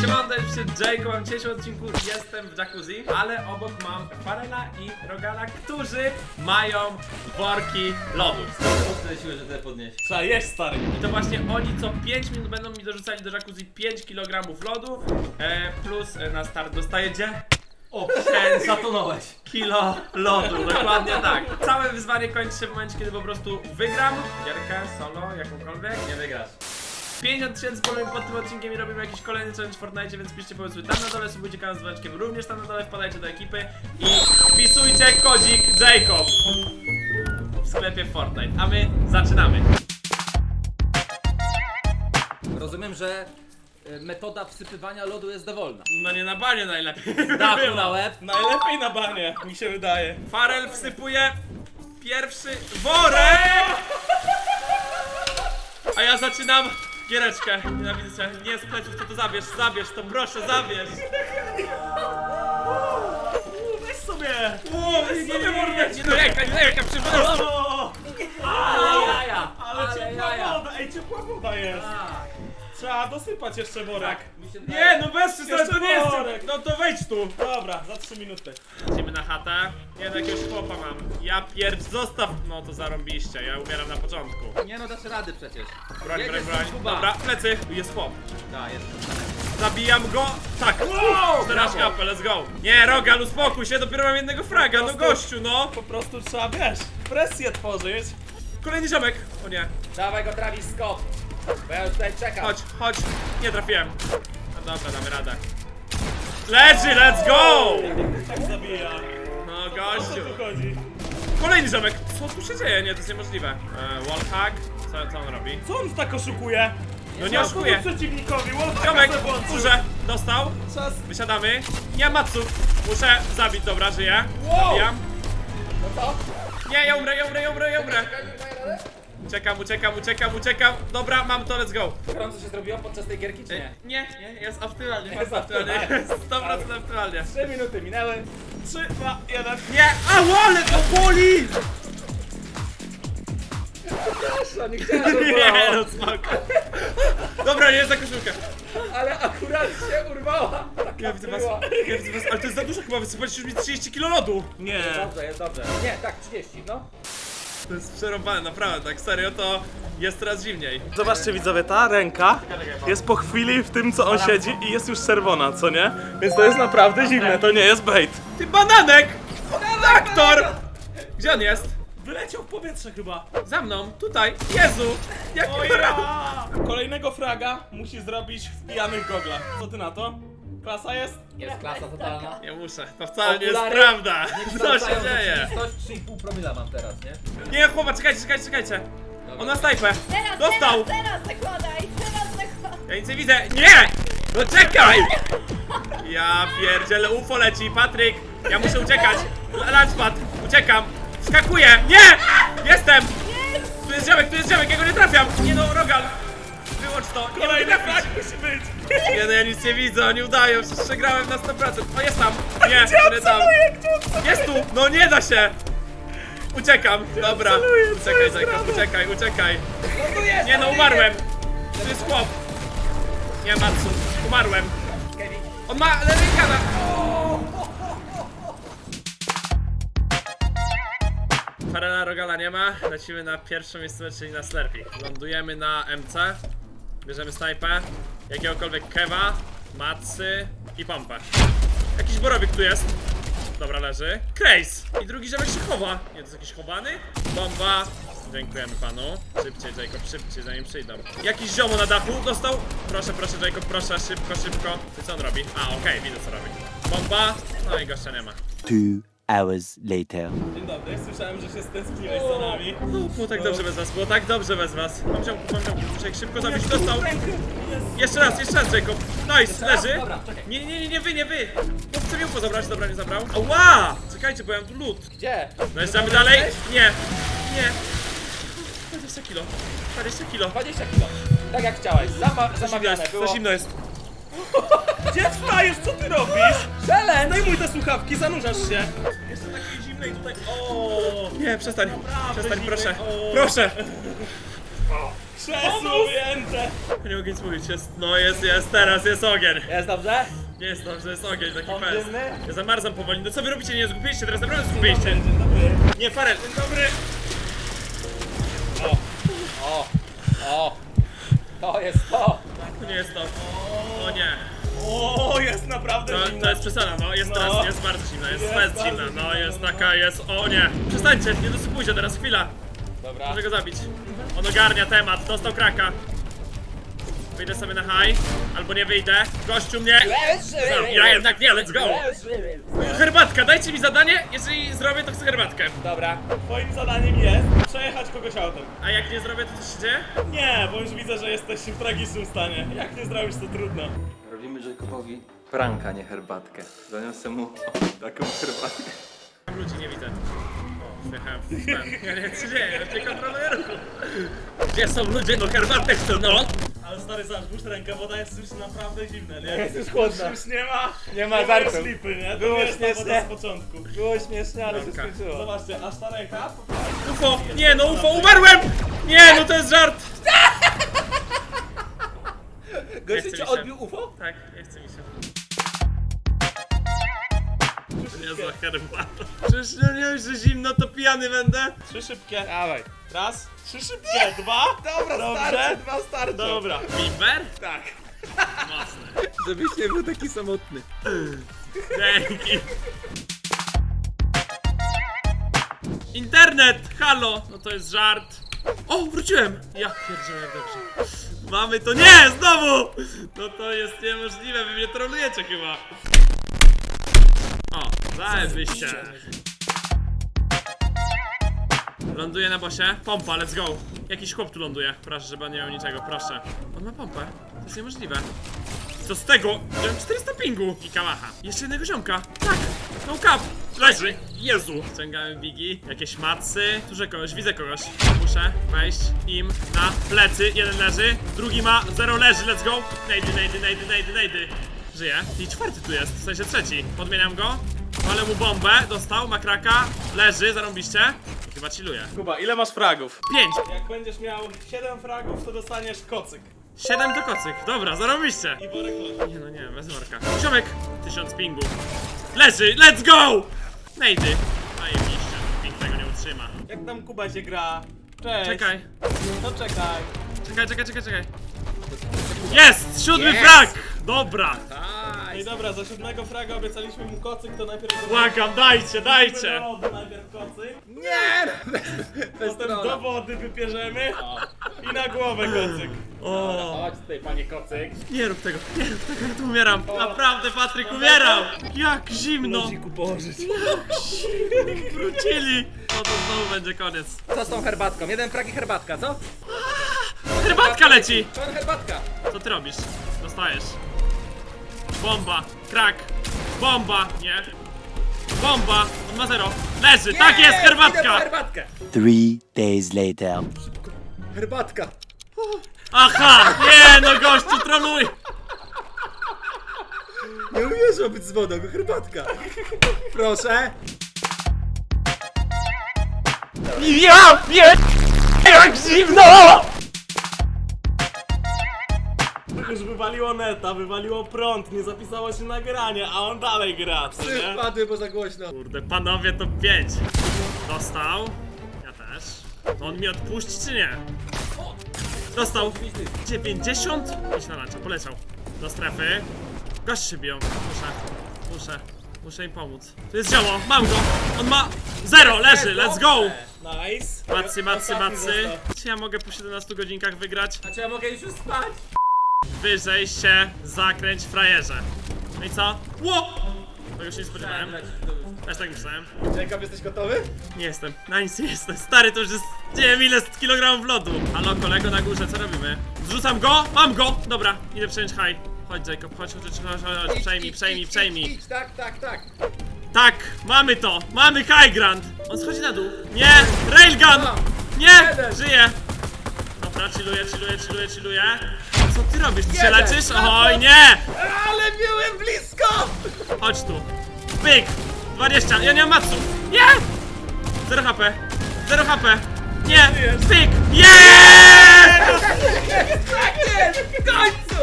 Siemano, się Jacob, w dzisiejszym odcinku jestem w jacuzzi, ale obok mam Farela i Rogala, którzy mają worki lodów. Tyle siły, że tyle podnieść. Trzeba jeść, stary. I to właśnie oni co 5 minut będą mi dorzucali do jacuzzi 5 kg lodu, e, plus e, na start dostajecie O, Ten zatonąłeś. kilo lodu, dokładnie tak. Całe wyzwanie kończy się w momencie, kiedy po prostu wygram gierkę, solo, jakąkolwiek. Nie wygrasz. 50 tysięcy polujemy pod tym odcinkiem i robimy jakiś kolejny challenge w Fortnite, więc piszcie pomysły tam na dole, subujcie kanał z dzwoneczkiem również tam na dole, wpadajcie do ekipy i wpisujcie kodzik Jacob w sklepie Fortnite, a my zaczynamy. Rozumiem, że y, metoda wsypywania lodu jest dowolna. No nie na banie najlepiej. Dachu na łeb. Najlepiej na banie, mi się wydaje. Farel wsypuje pierwszy worek! A ja zaczynam giereczkę. Nienawidzę cię. Nie z pleców, to to zabierz, zabierz to, proszę, zabierz. Weź sobie! O, weź sobie! Nie no, jajka, nie jajka, przypadek! O, Ale jaja! ale ciepła jaja. woda, ej, ciepła woda jest. Tak, Trzeba dosypać jeszcze worek. mi się Nie, no bez przesady, to nie jest... No to wejdź tu. Dobra, za 3 minuty. Lecimy na chatę. Nie, no jakiegoś chłopa mam. Ja pierd... Zostaw... No to zarąbiście, ja umieram na początku. Nie no, dasz rady przecież. Broń, broń, Jedziesz broń. Kuba. Dobra, plecy. Tu jest chłop. Tak, jest. Zabijam go! Tak! Wow, Teraz brawo. kapę, let's go! Nie, Rogal, uspokój się, dopiero mam jednego fraga, no prostu- gościu, no! Po prostu trzeba, wiesz, presję tworzyć. Kolejny ziomek! O nie, Dawaj go Travis Scott. Bo ja już tutaj czekam. chodź, chodź! Nie trafiłem. No dobra, damy radę. Leży, let's go! Tak zabija. No O co gościu. tu chodzi? Kolejny ziomek! Co tu się dzieje? Nie, to jest niemożliwe. E, wallhack? Co, co on robi? Co on tak oszukuje? No nie oszukuje. przeciwnikowi, Ziomek, Wallhacka włączył. górze, dostał. Czas. Wysiadamy. Nie ma maców. Muszę zabić, dobra, żyję. Wow. Zabijam. No co? Nie, ja umrę, ja umrę, ja umrę, ja umrę. Czekaj, nie daję radę? Uciekam, uciekam, uciekam, uciekam. Dobra, mam to, let's go. Gorąco się zrobiło podczas tej gierki, czy nie? Nie, nie, jest optymalnie, Jest optymalnie, jest 100% optymalnie. 3 minuty minęły. 3, 2, 1. Nie, a ale to boli! Proszę, nie chciałem, żeby Nie, no spoko. Dobra, nie jest za koszulkę. Ale akurat się urwała. Ja widzę was, była. ja widzę was, ale to jest za dużo chyba, wysypaliście już mi 30 kilo lodu. Nie. Jest dobrze, jest dobrze. Nie, tak, 30, no. To jest przerąbane, naprawdę, tak serio, to jest coraz zimniej. Zobaczcie widzowie, ta ręka jest po chwili w tym co on siedzi i jest już czerwona, co nie? Więc to jest naprawdę zimne, to nie jest bait. Ty bananek! Aktor! Gdzie on jest? Wyleciał w powietrze chyba. Za mną, tutaj, Jezu! Jaki O brak! ja! Kolejnego fraga musi zrobić w pijanych goglach. Co ty na to? Klasa jest? Jest klasa totalna. Nie muszę, to wcale nie jest Okulary prawda. Co się dzieje? rzeczywistość, 3,5 promila mam teraz, nie? Nie, chłopak, czekajcie, czekajcie, czekajcie. On ma snajpę. Teraz, Dostał! teraz, teraz zakładaj, teraz zakładaj. Ja nic nie widzę. Nie! No czekaj! Ja pierdzielę, UFO leci, Patryk! Ja muszę uciekać! Lunchpad, uciekam! Skakuję! Nie! Jestem! Tu jest ziomek, tu jest ziomek, ja go nie trafiam! Nie no, Rogal! Wyłącz to, nie mogę Kolejny trafić! frag musi być. Nie no, ja nic nie widzę, oni udają, przecież przegrałem na 100%. O, jest tam! Nie, nie tam! Jest tu! No nie da się! Uciekam, dobra. celuję, co Uciekaj, jest Zajko, grane? uciekaj, uciekaj. Lądujesz! Nie no, umarłem! To jest chłop. Nie ma co, umarłem. On ma lewikana. Farela Rogala nie ma. Lecimy na pierwszą miejsce, czyli na Slurpee. Lądujemy na MC. Bierzemy snajpę. Jakiegokolwiek kewa, macy i pompę. Jakiś borowik tu jest. Dobra, leży. Krace! I drugi ziomek się chowa. Nie, to jest jakiś chowany? Bomba. Dziękujemy panu. Szybciej, Jacob, szybciej, zanim przyjdą. Jakiś ziomo na dachu dostał. Proszę, proszę, Jacob, proszę, szybko, szybko. Ty co on robi? A, okej, widzę co robi. Bomba. No i gościa nie ma. Two hours later. Dzień dobry, słyszałem, że się stęskniłeś za nami. No, było tak dobrze bez was, było tak dobrze bez was. Mam ziomku, mam ziomku, muszę ich szybko zabić. Dostał. Jeszcze raz, jeszcze raz, Jacob. Nice, leży. Dobra, czekaj. Nie, nie, nie, nie wy, nie wy. No chcę mi UFO zabrać, dobra, nie zabrał. Ała! Czekajcie, bo ja mam tu lód. Gdzie? Dojeżdżamy dalej? Nie. Nie. 20 kilo. 20 kilo. 20 kilo. Tak jak chciałeś. Zama Za zimno zamawiane jest, było. za zimno jest. Gdzie wstajesz? Co ty robisz? Challenge! Zdejmuj te słuchawki, zanurzasz się. Jeszcze takiej zimnej tutaj. O, Nie, przestań. Przestań, zimny. proszę. O. Proszę. Przesunięte! Nie mogę nic mówić, jest, no jest, jest, teraz jest ogień. Jest dobrze? Nie jest dobrze, jest ogień, taki fest. Ja zamarzam powoli, no co wy robicie, nie zgubiliście, teraz naprawdę zgubiliście. Nie, Farel, dzień dobry. O, o. To jest to. To nie jest to. O nie. O, jest naprawdę To, to jest przesada, no jest No. teraz, jest bardzo zimna, jest, Jest bardzo zimna, no jest no. taka, jest, o nie. Przestańcie, nie dosypujcie teraz, chwila. Dobra. Może go zabić. On ogarnia temat, dostał kraka. Wyjdę sobie na high, albo nie wyjdę. Gościu mnie... Ja jednak nie, let's go! Herbatka, dajcie mi zadanie, jeżeli zrobię, to chcę herbatkę. Dobra. Twoim zadaniem jest przejechać kogoś autem. A jak nie zrobię, to co się dzieje? Nie, bo już widzę, że jesteś w tragicznym stanie. Jak nie zrobisz, to trudno. Robimy Jacobowi pranka, nie herbatkę. Zaniosę mu taką herbatkę. Tam ludzi nie widzę. O, wjechałem w ten. Ja nie wiem, co się dzieje, ja nie kontroluję ruchu. Gdzie są ludzie, no herbatę chcą, no! Stary, puść rękę, woda jest już naprawdę zimna, nie? Jest już chłodna. Już nie ma, Nie ma nie żartu. ma slipy, nie? To Było nie jest ta śmiesznie. woda z początku. Było śmiesznie, ale Bramka. Zobaczcie, aż ta ręka UFO! Nie, no UFO, umarłem! Nie, no to jest żart! Gościu cię się. odbił UFO? Tak, nie chce mi się. Niezła herbata. Przecież no nie wiem, że zimno, to pijany będę. Trzy szybkie. Dawaj. Raz, trzy szybkie, dwa. Dobra, Dobrze. starczy, dwa starczy. Dobra. Bimber? Tak. Mocne. Żebyś nie był taki samotny. Dzięki. Internet! Halo! No to jest żart. O, wróciłem! Ja pierdzielę jak dobrze. Mamy to. Nie! Znowu! No to jest niemożliwe, wy mnie trolujecie chyba. O, zajebiście. Ląduje na bosie. Pompa, let's go. Jakiś chłop tu ląduje. Proszę, żeby on nie miał niczego, proszę. On ma pompę. To jest niemożliwe. Co z tego? Miałem 400 pingu i kałacha. Jeszcze jednego ziomka. Tak, no cap. Leży. Jezu. Ściągamy bigi. Jakieś macy. Tuże kogoś, widzę kogoś. Muszę wejść im na plecy. Jeden leży, drugi ma zero leży, let's go. Nejdy, nejdy, nejdy, nejdy, nejdy. Żyje. I czwarty tu jest, w sensie trzeci. Podmieniam go. Ale mu bombę, dostał, ma kraka, leży, zarąbiście. I chyba chilluje. Kuba, ile masz fragów? Pięć. Jak będziesz miał 7 fragów, to dostaniesz kocyk. Siedem to kocyk. Dobra, zarąbiście. I worek. Nie no nie, bez marka. Ziomek! Tysiąc pingu. Leży, let's go! Nejdy. Zajebiście, ping tego nie utrzyma. Jak tam Kuba się gra? Cześć. Czekaj, No czekaj. czekaj, czekaj, czekaj, czekaj. Jest! Siódmy Jest! frag! Dobra! I dobra, za siódmego fraga obiecaliśmy mu kocyk, to najpierw... Błagam, dajcie, Do dajcie! lodu najpierw kocyk, Nie! Bez potem do wody wybierzemy i na głowę kocyk. O, Chodź tutaj, panie kocyk. nie rób tego, nie rób tego, ja tu umieram. Naprawdę, Patryk, umieram! Jak zimno! położyć. Wrócili! No to znowu będzie koniec. Co z tą herbatką? Jeden frag i herbatka, co? Herbatka leci! Pełna herbatka. Co ty robisz? Dostajesz. Bomba, krak, bomba, nie. Bomba, on ma zero. Leży, tak jest, Idę po herbatka! herbatkę. Three days later. Herbatka. Aha, nie no gościu, troluj! Nie uwierzę być z wodą, herbatka. Proszę. Ja, nie, jak zimno! Wywaliło neta, wywaliło prąd, nie zapisało się nagranie, a on dalej gra, co nie? Wpadły, bo za głośno. Kurde, panowie, to pięć. Dostał. Ja też. To on mi odpuści, czy nie? Dostał. 90? Idź na lancia, poleciał. Do strefy. Gość się biją. Muszę, muszę, muszę im pomóc. Tu jest zioło, mam go. On ma zero, leży, let's go. Nice. Macy, macy, Ostatni macy. został. Czy ja mogę po 17 godzinkach wygrać? A czy ja mogę już spać? Wyżej się zakręć frajerze. No i co? Ło! Tego się nie spodziewałem. Też tak myślałem. Jacob, jesteś gotowy? Nie jestem, na nic nie jestem. Stary, to już jest nie wiem ile kilogramów lodu. Halo, kolego na górze, co robimy? Zrzucam go, mam go! Dobra, idę przejąć high. Chodź Jacob, chodź, chodź, chodź, chodź, chodź. przejmij, przejmij, przejmij. Idź, tak, tak, tak. Tak, mamy to, mamy high ground. On schodzi na dół. Nie, railgun! Nie, żyje. Dobra, chilluję, chilluję, chilluję, chilluję. Co ty robisz? Ty się Jeden. leczysz? Oj, nie! Ale byłem blisko! Chodź tu. Pyk! 20, ja nie mam macu. Nie! 0 HP. 0 HP. Nie! Pyk! Jest! Tak jest! W końcu!